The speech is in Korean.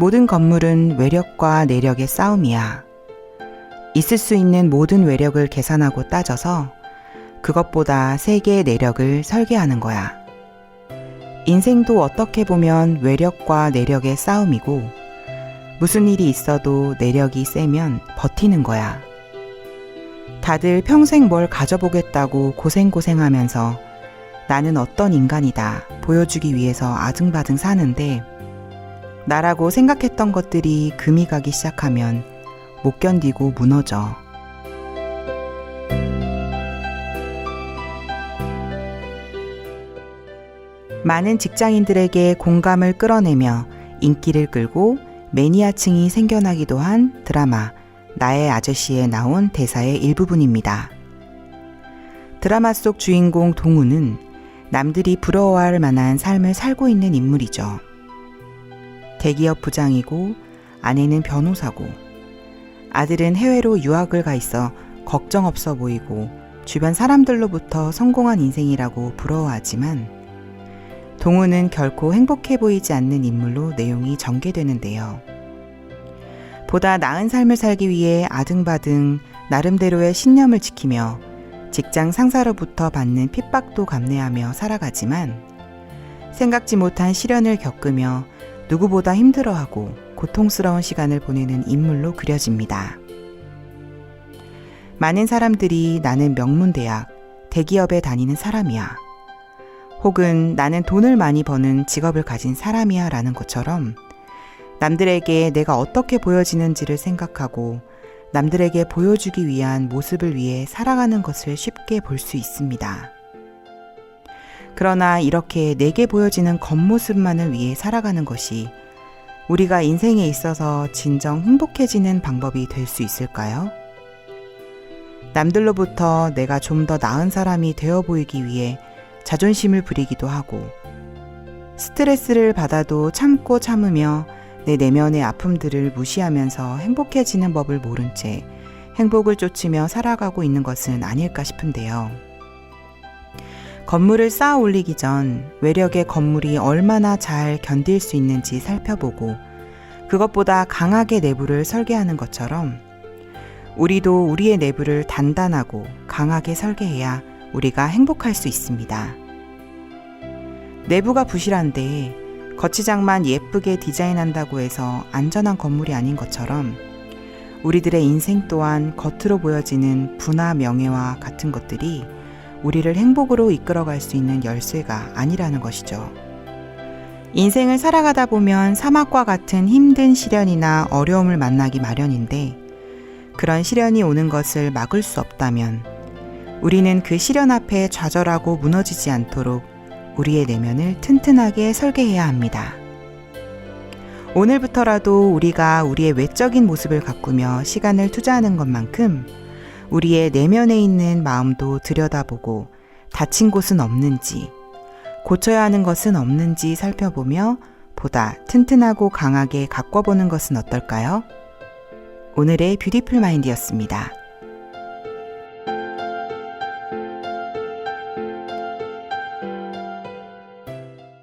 모든 건물은 외력과 내력의 싸움이야. 있을 수 있는 모든 외력을 계산하고 따져서 그것보다 세 개의 내력을 설계하는 거야. 인생도 어떻게 보면 외력과 내력의 싸움이고 무슨 일이 있어도 내력이 세면 버티는 거야. 다들 평생 뭘 가져보겠다고 고생고생하면서 나는 어떤 인간이다 보여주기 위해서 아등바등 사는데 나라고 생각했던 것들이 금이 가기 시작하면 못 견디고 무너져. 많은 직장인들에게 공감을 끌어내며 인기를 끌고 매니아층이 생겨나기도 한 드라마 나의 아저씨에 나온 대사의 일부분입니다. 드라마 속 주인공 동우는 남들이 부러워할 만한 삶을 살고 있는 인물이죠. 대기업 부장이고 아내는 변호사고 아들은 해외로 유학을 가 있어 걱정 없어 보이고 주변 사람들로부터 성공한 인생이라고 부러워하지만 동우는 결코 행복해 보이지 않는 인물로 내용이 전개되는데요. 보다 나은 삶을 살기 위해 아등바등 나름대로의 신념을 지키며 직장 상사로부터 받는 핍박도 감내하며 살아가지만 생각지 못한 시련을 겪으며 누구보다 힘들어하고 고통스러운 시간을 보내는 인물로 그려집니다. 많은 사람들이 나는 명문대학, 대기업에 다니는 사람이야. 혹은 나는 돈을 많이 버는 직업을 가진 사람이야 라는 것처럼 남들에게 내가 어떻게 보여지는지를 생각하고 남들에게 보여주기 위한 모습을 위해 살아가는 것을 쉽게 볼 수 있습니다. 그러나 이렇게 내게 보여지는 겉모습만을 위해 살아가는 것이 우리가 인생에 있어서 진정 행복해지는 방법이 될 수 있을까요? 남들로부터 내가 좀 더 나은 사람이 되어 보이기 위해 자존심을 부리기도 하고 스트레스를 받아도 참고 참으며 내 내면의 아픔들을 무시하면서 행복해지는 법을 모른 채 행복을 쫓으며 살아가고 있는 것은 아닐까 싶은데요. 건물을 쌓아 올리기 전 외력의 건물이 얼마나 잘 견딜 수 있는지 살펴보고 그것보다 강하게 내부를 설계하는 것처럼 우리도 우리의 내부를 단단하고 강하게 설계해야 우리가 행복할 수 있습니다. 내부가 부실한데 거치장만 예쁘게 디자인한다고 해서 안전한 건물이 아닌 것처럼 우리들의 인생 또한 겉으로 보여지는 부나 명예와 같은 것들이 우리를 행복으로 이끌어갈 수 있는 열쇠가 아니라는 것이죠. 인생을 살아가다 보면 사막과 같은 힘든 시련이나 어려움을 만나기 마련인데 그런 시련이 오는 것을 막을 수 없다면 우리는 그 시련 앞에 좌절하고 무너지지 않도록 우리의 내면을 튼튼하게 설계해야 합니다. 오늘부터라도 우리가 우리의 외적인 모습을 가꾸며 시간을 투자하는 것만큼 우리의 내면에 있는 마음도 들여다보고 다친 곳은 없는지, 고쳐야 하는 것은 없는지 살펴보며 보다 튼튼하고 강하게 가꿔보는 것은 어떨까요? 오늘의 뷰티풀 마인드였습니다.